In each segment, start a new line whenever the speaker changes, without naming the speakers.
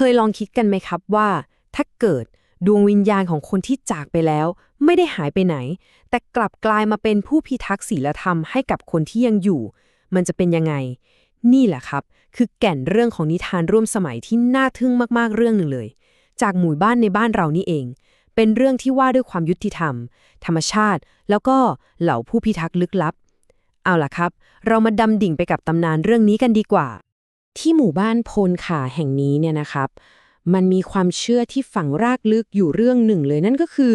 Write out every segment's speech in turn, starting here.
เคยลองคิดกันไหมครับว่า ถ้าเกิดดวงวิญญาณของคนที่จากไปแล้ว ไม่ได้หายไปไหน แต่กลับกลายมาเป็นผู้พิทักษ์ศีลธรรมให้กับคนที่ยังอยู่ มันจะเป็นยังไง นี่แหละครับ คือแก่นเรื่องของนิทานร่วมสมัยที่น่าทึ่งมากๆเรื่องหนึ่งเลย จากหมู่บ้านในบ้านเรานี่เอง เป็นเรื่องที่ว่าด้วยความยุติธรรม ธรรมชาติ แล้วก็เหล่าผู้พิทักษ์ลึกลับ เอาล่ะครับ เรามาดำดิ่งไปกับตำนานเรื่องนี้กันดีกว่า ที่หมู่บ้านโพนขาแห่งนี้เนี่ยนะครับ มันมีความเชื่อที่ฝังรากลึกอยู่เรื่องหนึ่งเลยนั่นก็คือ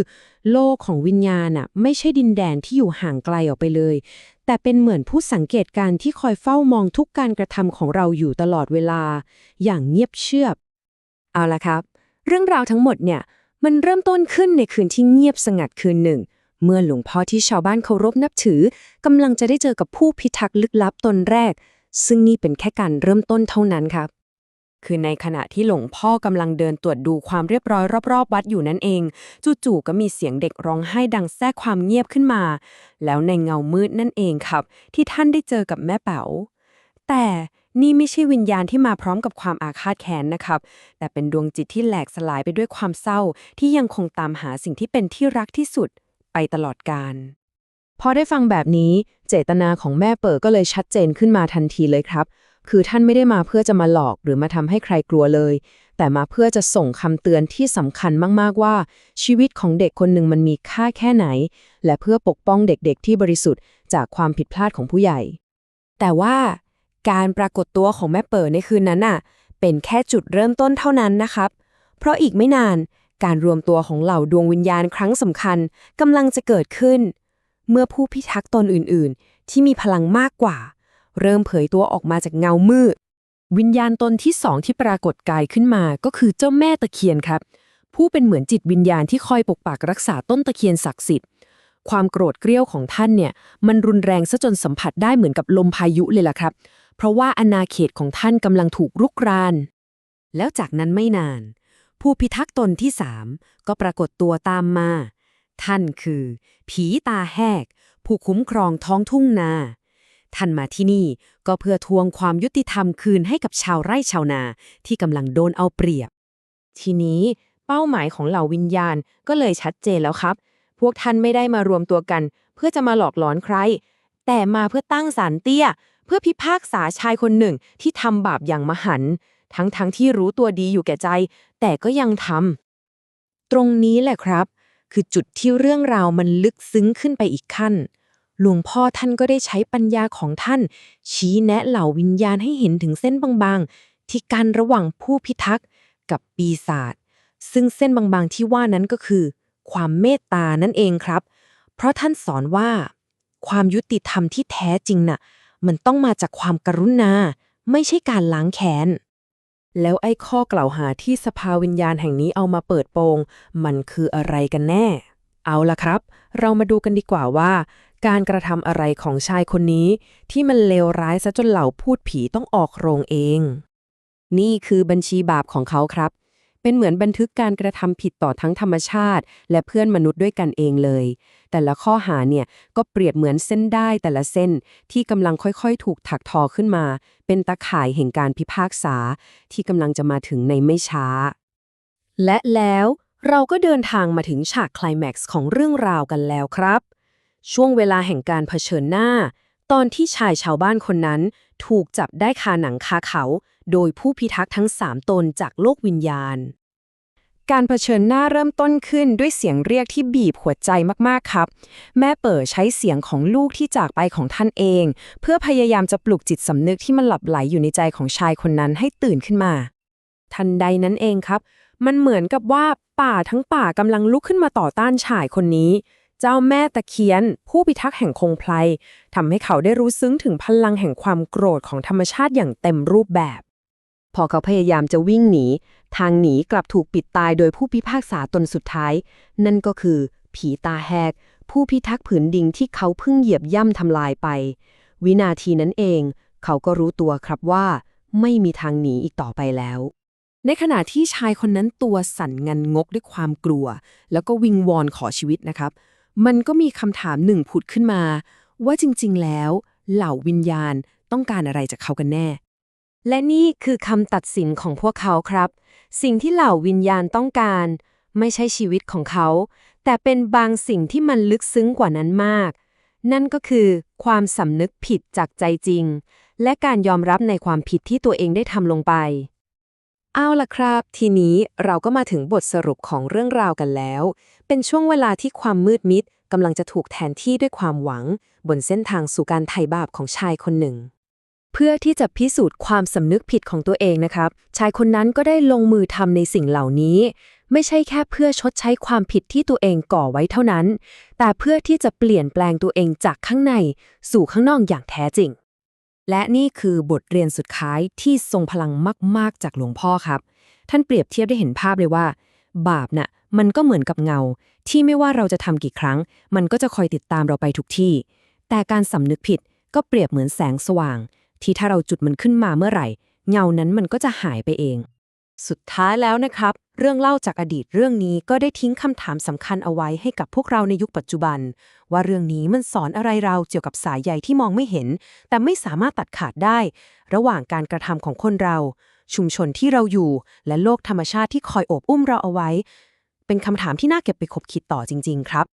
โลกของวิญญาณน่ะไม่ใช่ดินแดนที่อยู่ห่างไกลออกไปเลย แต่เป็นเหมือนผู้สังเกตการณ์ที่คอยเฝ้ามองทุกการกระทำของเราอยู่ตลอดเวลา อย่างเงียบเชียบ เอาละครับ เรื่องราวทั้งหมดเนี่ยมันเริ่มต้นขึ้นในคืนที่เงียบสงัดคืนหนึ่ง เมื่อหลวงพ่อที่ชาวบ้านเคารพนับถือกำลังจะได้เจอกับผู้พิทักษ์ลึกลับตนแรก ซึ่งนี่เป็นแค่การเริ่มต้นเท่านั้นครับ คือในขณะที่หลวงพ่อกำลังเดินตรวจดูความเรียบร้อยรอบๆวัดอยู่นั่นเอง จู่ๆก็มีเสียงเด็กร้องไห้ดังแทรกความเงียบขึ้นมา แล้วในเงามืดนั่นเองครับ ที่ท่านได้เจอกับแม่เป๋า แต่นี่ไม่ใช่วิญญาณที่มาพร้อมกับความอาฆาตแค้นนะครับ แต่เป็นดวงจิตที่แหลกสลายไปด้วยความเศร้า ที่ยังคงตามหาสิ่งที่เป็นที่รักที่สุด ไปตลอดกาลพอได้ฟังแบบนี้ เจตนาของแม่เปิดก็เลยชัดเจนขึ้นมาทันทีเลยครับ คือท่านไม่ได้มาเพื่อจะมาหลอกหรือมาทำให้ใครกลัวเลย แต่มาเพื่อจะส่งคำเตือนที่สำคัญมากๆว่า ชีวิตของเด็กคนหนึ่งมันมีค่าแค่ไหน และเพื่อปกป้องเด็กๆที่บริสุทธิ์จากความผิดพลาดของผู้ใหญ่ แต่ว่าการปรากฏตัวของแม่เปิดในคืนนั้นน่ะ เป็นแค่จุดเริ่มต้นเท่านั้นนะครับ เพราะอีกไม่นานการรวมตัวของเหล่าดวงวิญญาณครั้งสำคัญกำลังจะเกิดขึ้น เมื่อผู้พิทักษ์ตนอื่นๆ ที่มีพลังมากกว่า เริ่มเผยตัวออกมาจากเงามืด วิญญาณตนที่สองที่ปรากฏกายขึ้นมาก็คือเจ้าแม่ตะเคียนครับ ผู้เป็นเหมือนจิตวิญญาณที่คอยปกปักรักษาต้นตะเคียนศักดิ์สิทธิ์ ความโกรธเกรี้ยวของท่านเนี่ยมันรุนแรงซะจนสัมผัสได้เหมือนกับลมพายุเลยล่ะครับ เพราะว่าอาณาเขตของท่านกำลังถูกรุกราน แล้วจากนั้นไม่นาน ผู้พิทักษ์ตนที่สามก็ปรากฏตัวตามมา ท่านคือ ผีตาแหก ผู้คุ้มครองท้องทุ่งนา ท่านมาที่นี่ก็เพื่อทวงความยุติธรรมคืนให้กับชาวไร่ชาวนาที่กำลังโดนเอาเปรียบ ทีนี้เป้าหมายของเหล่าวิญญาณก็เลยชัดเจนแล้วครับ พวกท่านไม่ได้มารวมตัวกัน เพื่อจะมาหลอกหลอนใคร แต่มาเพื่อตั้งศาลเตี้ย เพื่อพิพากษาชายคนหนึ่งที่ทำบาปอย่างมหันต์ทั้งๆทที่รู้ตัวดีอยู่แก่ใจ แต่ก็ยังทำตรงนี้แหละครับ คือจุดที่เรื่องราวมันลึกซึ้งขึ้นไปอีกขั้น หลวงพ่อท่านก็ได้ใช้ปัญญาของท่าน ชี้แนะเหล่าวิญญาณให้เห็นถึงเส้นบางๆ ที่กันระหว่างผู้พิทักษ์กับปีศาจซึ่งเส้นบางๆที่ว่านั้นก็คือ ความเมตตานั่นเองครับ เพราะท่านสอนว่า ความยุติธรรมที่แท้จริงน่ะมันต้องมาจากความกรุณา ไม่ใช่การล้างแค้น แล้วไอ้ข้อกล่าวหาที่สภาวิญญาณแห่งนี้เอามาเปิดโปง มันคืออะไรกันแน่ เอาละครับ เรามาดูกันดีกว่าว่า การกระทำอะไรของชายคนนี้ ที่มันเลวร้ายซะจนเหล่าพูดผีต้องออกโรงเอง นี่คือบัญชีบาปของเขาครับ เป็นเหมือนบันทึกการกระทำผิดต่อทั้งธรรมชาติ และเพื่อนมนุษย์ด้วยกันเองเลย แต่ละข้อหาเนี่ยก็เปรียบเหมือนเส้นได้แต่ละเส้นที่กำลังค่อยๆ ถูกถักทอขึ้นมา เป็นตะข่ายแห่งการพิพากษา ที่กำลังจะมาถึงในไม่ช้า และแล้วเราก็เดินทางมาถึงฉากคลแม็กซ์ของเรื่องราวกันแล้วครับ ช่วงเวลาแห่งการเผชิญหน้า ตอนที่ชายชาวบ้านคนนั้นถูกจับได้คาหนังคาเขา โดยผู้พิทักษ์ทั้งสามตนจากโลกวิญญาณ การเผชิญหน้าเริ่มต้นขึ้นด้วยเสียงเรียกที่บีบหัวใจมากๆครับ แม่เปิดใช้เสียงของลูกที่จากไปของท่านเอง เพื่อพยายามจะปลุกจิตสำนึกที่มันหลับไหลอยู่ในใจของชายคนนั้นให้ตื่นขึ้นมา ทันใดนั้นเองครับ มันเหมือนกับว่าป่าทั้งป่ากำลังลุกขึ้นมาต่อต้านชายคนนี้เจ้าแม่ตะเคียน ผู้พิทักษ์แห่งคงไพลทำให้เขาได้รู้ซึ้งถึงพลังแห่งความโกรธของธรรมชาติอย่างเต็มรูปแบบ พอเขาพยายามจะวิ่งหนี ทางหนีกลับถูกปิดตายโดยผู้พิพากษาตนสุดท้าย นั่นก็คือ ผีตาแหก ผู้พิทักษ์ผืนดินที่เขาเพิ่งเหยียบย่ำทำลายไป วินาทีนั้นเอง เขาก็รู้ตัวครับว่า ไม่มีทางหนีอีกต่อไปแล้ว ในขณะที่ชายคนนั้นตัวสั่นงันงกด้วยความกลัว แล้วก็วิงวอนขอชีวิตนะครับ มันก็มีคำถามหนึ่งผุดขึ้นมา ว่าจริงๆแล้ว เหล่าวิญญาณต้องการอะไรจากเขากันแน่ และนี่คือคำตัดสินของพวกเขาครับ สิ่งที่เหล่าวิญญาณต้องการ ไม่ใช่ชีวิตของเขา แต่เป็นบางสิ่งที่มันลึกซึ้งกว่านั้นมาก นั่นก็คือความสำนึกผิดจากใจจริง และการยอมรับในความผิดที่ตัวเองได้ทำลงไป เอาล่ะครับ ทีนี้เราก็มาถึงบทสรุปของเรื่องราวกันแล้ว เป็นช่วงเวลาที่ความมืดมิดกำลังจะถูกแทนที่ด้วยความหวัง บนเส้นทางสู่การไถ่บาปของชายคนหนึ่ง เพื่อที่จะพิสูจน์ความสำนึกผิดของตัวเองนะครับ ชายคนนั้นก็ได้ลงมือทำในสิ่งเหล่านี้ ไม่ใช่แค่เพื่อชดใช้ความผิดที่ตัวเองก่อไว้เท่านั้น แต่เพื่อที่จะเปลี่ยนแปลงตัวเองจากข้างในสู่ข้างนอกอย่างแท้จริง และนี่คือบทเรียนสุดท้ายที่ทรงพลังมาก ๆ จากหลวงพ่อครับ ท่านเปรียบเทียบได้เห็นภาพเลยว่า บาปน่ะมันก็เหมือนกับเงา ที่ไม่ว่าเราจะทำกี่ครั้ง มันก็จะคอยติดตามเราไปทุกที่ แต่การสำนึกผิดก็เปรียบเหมือนแสงสว่าง ที่ถ้าเราจุดมันขึ้นมาเมื่อไหร่ เงานั้นมันก็จะหายไปเอง สุดท้ายแล้วนะครับ เรื่องเล่าจากอดีตเรื่องนี้ก็ได้ทิ้งคำถามสำคัญเอาไว้ให้กับพวกเราในยุคปัจจุบัน ว่าเรื่องนี้มันสอนอะไรเราเกี่ยวกับสายใยที่มองไม่เห็น แต่ไม่สามารถตัดขาดได้ ระหว่างการกระทำของคนเรา ชุมชนที่เราอยู่ และโลกธรรมชาติที่คอยโอบอุ้มเราเอาไว้ เป็นคำถามที่น่าเก็บไปคบคิดต่อจริง ๆ ครับ